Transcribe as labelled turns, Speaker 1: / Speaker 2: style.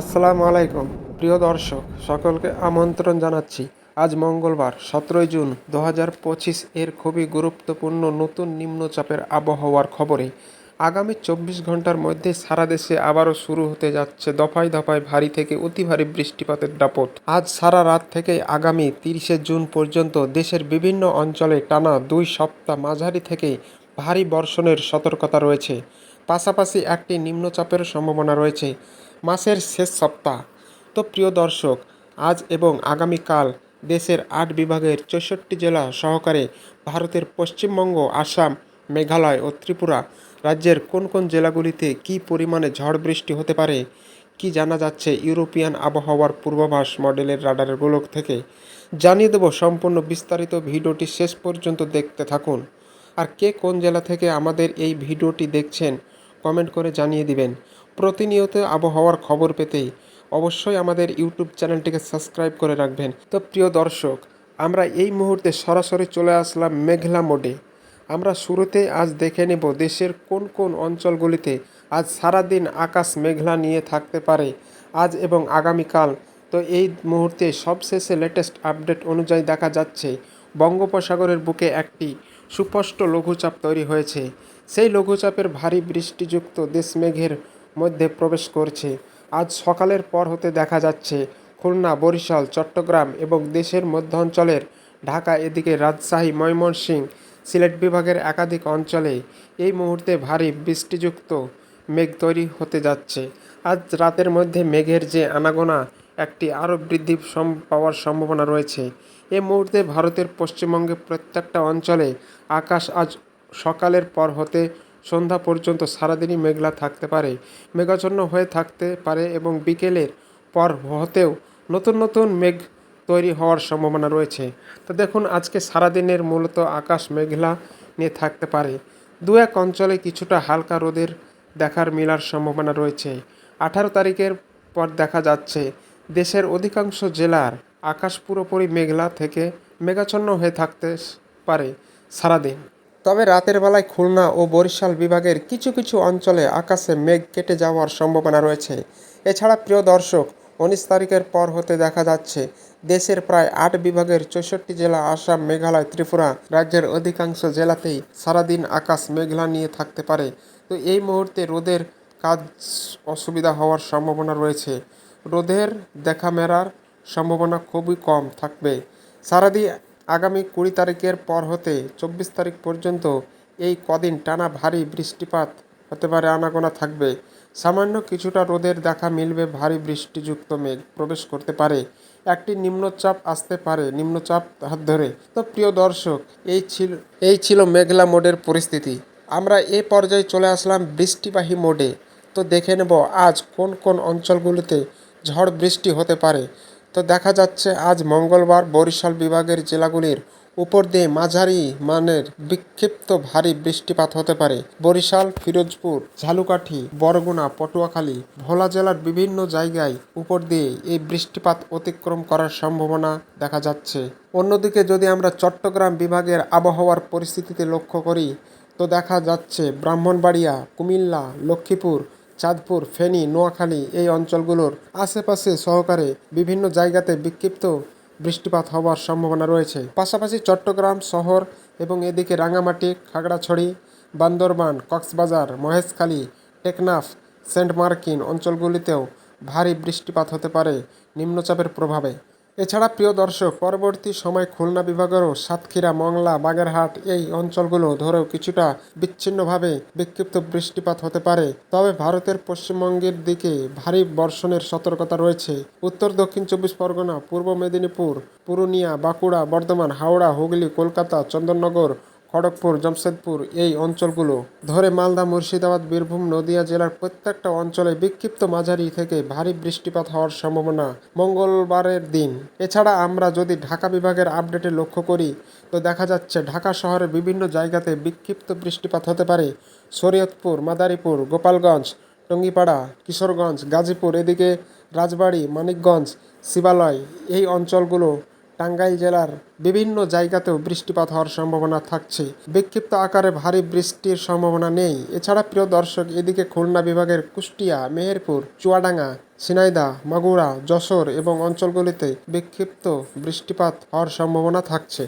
Speaker 1: আসসালামু আলাইকুম, প্রিয় দর্শক, সকলকে আমন্ত্রণ জানাচ্ছি। আজ মঙ্গলবার, সতেরোই জুন দু হাজার পঁচিশ এর খুবই গুরুত্বপূর্ণ নতুন নিম্নচাপের আবহাওয়ার খবরে আগামী চব্বিশ ঘণ্টার মধ্যে সারা দেশে আবারও শুরু হতে যাচ্ছে দফায় দফায় ভারী থেকে অতি ভারী বৃষ্টিপাতের দাপট। আজ সারা রাত থেকে আগামী তিরিশে জুন পর্যন্ত দেশের বিভিন্ন অঞ্চলে টানা দুই সপ্তাহ মাঝারি থেকে ভারী বর্ষণের সতর্কতা রয়েছে। পাশাপাশি একটি নিম্নচাপের সম্ভাবনা রয়েছে। মাসের শেষ সপ্তাহ। তো প্রিয় দর্শক, আজ এবং আগামীকাল দেশের আট বিভাগের চৌষট্টি জেলা সহকারে ভারতের পশ্চিমবঙ্গ, আসাম, মেঘালয় ও ত্রিপুরা রাজ্যের কোন কোন জেলাগুলিতে কী পরিমাণে ঝড় বৃষ্টি হতে পারে, কি জানা যাচ্ছে ইউরোপিয়ান আবহাওয়ার পূর্বাভাস মডেলের রাডারের গোলক থেকে, জানিয়ে দেব সম্পূর্ণ বিস্তারিত ভিডিওটি শেষ পর্যন্ত দেখতে থাকুন। আর কে কোন জেলা থেকে আমাদের এই ভিডিওটি দেখছেন, কমেন্ট করে জানিয়ে দিবেন। প্রতিনিয়ত আবহাওয়ার খবর পেতে অবশ্যই আমাদের ইউটিউব চ্যানেলটিকে সাবস্ক্রাইব করে রাখবেন। তো প্রিয় দর্শক, আমরা এই মুহূর্তে সরাসরি চলে আসলাম মেঘলা মোডে। আমরা শুরুতে আজ দেখে নেব দেশের কোন কোন অঞ্চলগুলিতে আজ সারাদিন আকাশ মেঘলা নিয়ে থাকতে পারে আজ এবং আগামীকাল। তো এই মুহূর্তে সবশেষে লেটেস্ট আপডেট অনুযায়ী দেখা যাচ্ছে, বঙ্গোপসাগরের বুকে একটি সুস্পষ্ট লঘুচাপ তৈরি হয়েছে। সেই লঘুচাপের ভারী বৃষ্টিযুক্ত দেশ মেঘের মধ্যে প্রবেশ করছে। আজ সকালের পর হতে দেখা যাচ্ছে, খুলনা, বরিশাল, চট্টগ্রাম এবং দেশের মধ্য অঞ্চলের ঢাকা এদিকে রাজশাহী, ময়মনসিংহ, সিলেট বিভাগের একাধিক অঞ্চলে এই মুহূর্তে ভারী বৃষ্টিযুক্ত মেঘ তৈরি হতে যাচ্ছে। আজ রাতের মধ্যে মেঘের যে আনাগোনা, একটি আরও বৃদ্ধি পাওয়ার সম্ভাবনা রয়েছে। এ মুহূর্তে ভারতের পশ্চিমবঙ্গে প্রত্যেকটা অঞ্চলে আকাশ আজ সকালের পর হতে সন্ধ্যা পর্যন্ত সারাদিনই মেঘলা থাকতে পারে। মেঘাচ্ছন্ন হয়ে থাকতে পারে এবং বিকেলের পর হতেও নতুন নতুন মেঘ তৈরি হওয়ার সম্ভাবনা রয়েছে। তো দেখুন, আজকে সারাদিনের মূলত আকাশ মেঘলা নিয়ে থাকতে পারে। দু এক অঞ্চলে কিছুটা হালকা রোদের দেখার মেলার সম্ভাবনা রয়েছে। আঠারো তারিখের পর দেখা যাচ্ছে, দেশের অধিকাংশ জেলার আকাশ পুরোপুরি মেঘলা থেকে মেঘাচ্ছন্ন হয়ে থাকতে পারে সারাদিন। তবে রাতের বেলায় খুলনা ও বরিশাল বিভাগের কিছু কিছু অঞ্চলে আকাশে মেঘ কেটে যাওয়ার সম্ভাবনা রয়েছে। এছাড়া প্রিয় দর্শক, উনিশ তারিখের পর হতে দেখা যাচ্ছে, দেশের প্রায় আট বিভাগের চৌষট্টি জেলা আসাম, মেঘালয়, ত্রিপুরা রাজ্যের অধিকাংশ জেলাতেই সারাদিন আকাশ মেঘলা নিয়ে থাকতে পারে। তো এই মুহূর্তে রোদের কাজ অসুবিধা হওয়ার সম্ভাবনা রয়েছে। রোদের দেখা মেরার সম্ভাবনা খুবই কম থাকবে। সারাদিন আগামী কুড়ি তারিখের পর হতে চব্বিশ তারিখ পর্যন্ত এই কদিন টানা ভারী বৃষ্টিপাত হতে পারে, আনাগোনা থাকবে। সামান্য কিছুটা রোদের দেখা মিলবে ভারী বৃষ্টিযুক্ত মেঘ প্রবেশ করতে পারে। একটি নিম্নচাপ আসতে পারে, নিম্নচাপ হাত ধরে। তো প্রিয় দর্শক, এই ছিল এই ছিল মেঘলা মোডের পরিস্থিতি। আমরা এ পর্যায়ে চলে আসলাম বৃষ্টিবাহী মোডে। তো দেখে নেব আজ কোন কোন অঞ্চলগুলিতে ঝড় বৃষ্টি হতে পারে। তো দেখা যাচ্ছে আজ মঙ্গলবার বরিশাল বিভাগের জেলাগুলির উপর দিয়ে মাঝারি মানের বিক্ষিপ্ত ভারী বৃষ্টিপাত হতে পারে। বরিশাল, ফিরোজপুর, ঝালুকাঠি, বরগুনা, পটুয়াখালী, ভোলা জেলার বিভিন্ন জায়গায় উপর দিয়ে এই বৃষ্টিপাত অতিক্রম করার সম্ভাবনা দেখা যাচ্ছে। অন্যদিকে যদি আমরা চট্টগ্রাম বিভাগের আবহাওয়ার পরিস্থিতিতে লক্ষ্য করি, তো দেখা যাচ্ছে ব্রাহ্মণবাড়িয়া, কুমিল্লা, লক্ষ্মীপুর চাঁদপুর, ফেনী, নোয়াখালী এই অঞ্চলগুলোর আশেপাশে সহকারে বিভিন্ন জায়গাতে বিক্ষিপ্ত বৃষ্টিপাত হওয়ার সম্ভাবনা রয়েছে। পাশাপাশি চট্টগ্রাম শহর এবং এদিকে রাঙামাটি, খাগড়াছড়ি, বান্দরবান, কক্সবাজার, মহেশখালী, টেকনাফ সেন্ট মার্কিন অঞ্চলগুলিতেও ভারী বৃষ্টিপাত হতে পারে নিম্নচাপের প্রভাবে। এছাড়া প্রিয় দর্শক, পরবর্তী সময় খুলনা বিভাগেরও সাতক্ষীরা, মংলা, বাগেরহাট এই অঞ্চলগুলো ধরেও কিছুটা বিচ্ছিন্নভাবে বিক্ষিপ্ত বৃষ্টিপাত হতে পারে। তবে ভারতের পশ্চিমবঙ্গের দিকে ভারী বর্ষণের সতর্কতা রয়েছে। উত্তর, দক্ষিণ চব্বিশ পরগনা, পূর্ব মেদিনীপুর, পুরুলিয়া, বাঁকুড়া, বর্ধমান, হাওড়া, হুগলি, কলকাতা, চন্দননগর খড়গপুর, জামশেদপুর এই অঞ্চলগুলো। ধরে মালদা, মুর্শিদাবাদ, বীরভূম, নদিয়া জেলার প্রত্যেকটা অঞ্চলে বিক্ষিপ্ত মাঝারি থেকে ভারী বৃষ্টিপাত হওয়ার সম্ভাবনা মঙ্গলবারের দিন। এছাড়া আমরা যদি ঢাকা বিভাগের আপডেটে লক্ষ্য করি, তো দেখা যাচ্ছে ঢাকা শহরের বিভিন্ন জায়গাতে বিক্ষিপ্ত বৃষ্টিপাত হতে পারে। শরীয়তপুর, মাদারীপুর, গোপালগঞ্জ, টঙ্গিপাড়া, কিশোরগঞ্জ, গাজীপুর, এদিকে রাজবাড়ি, মানিকগঞ্জ, শিবালয় এই অঞ্চলগুলো টাঙ্গাইল জেলার বিভিন্ন জায়গাতেও বৃষ্টিপাত হওয়ার সম্ভাবনা থাকছে। বিক্ষিপ্ত আকারে ভারী বৃষ্টির সম্ভাবনা নেই। এছাড়া প্রিয় দর্শক, এদিকে খুলনা বিভাগের কুষ্টিয়া, মেহেরপুর, চুয়াডাঙ্গা সিনাইদা মাগুরা, যশোর এবং অঞ্চলগুলিতে বিক্ষিপ্ত বৃষ্টিপাত হওয়ার সম্ভাবনা থাকছে।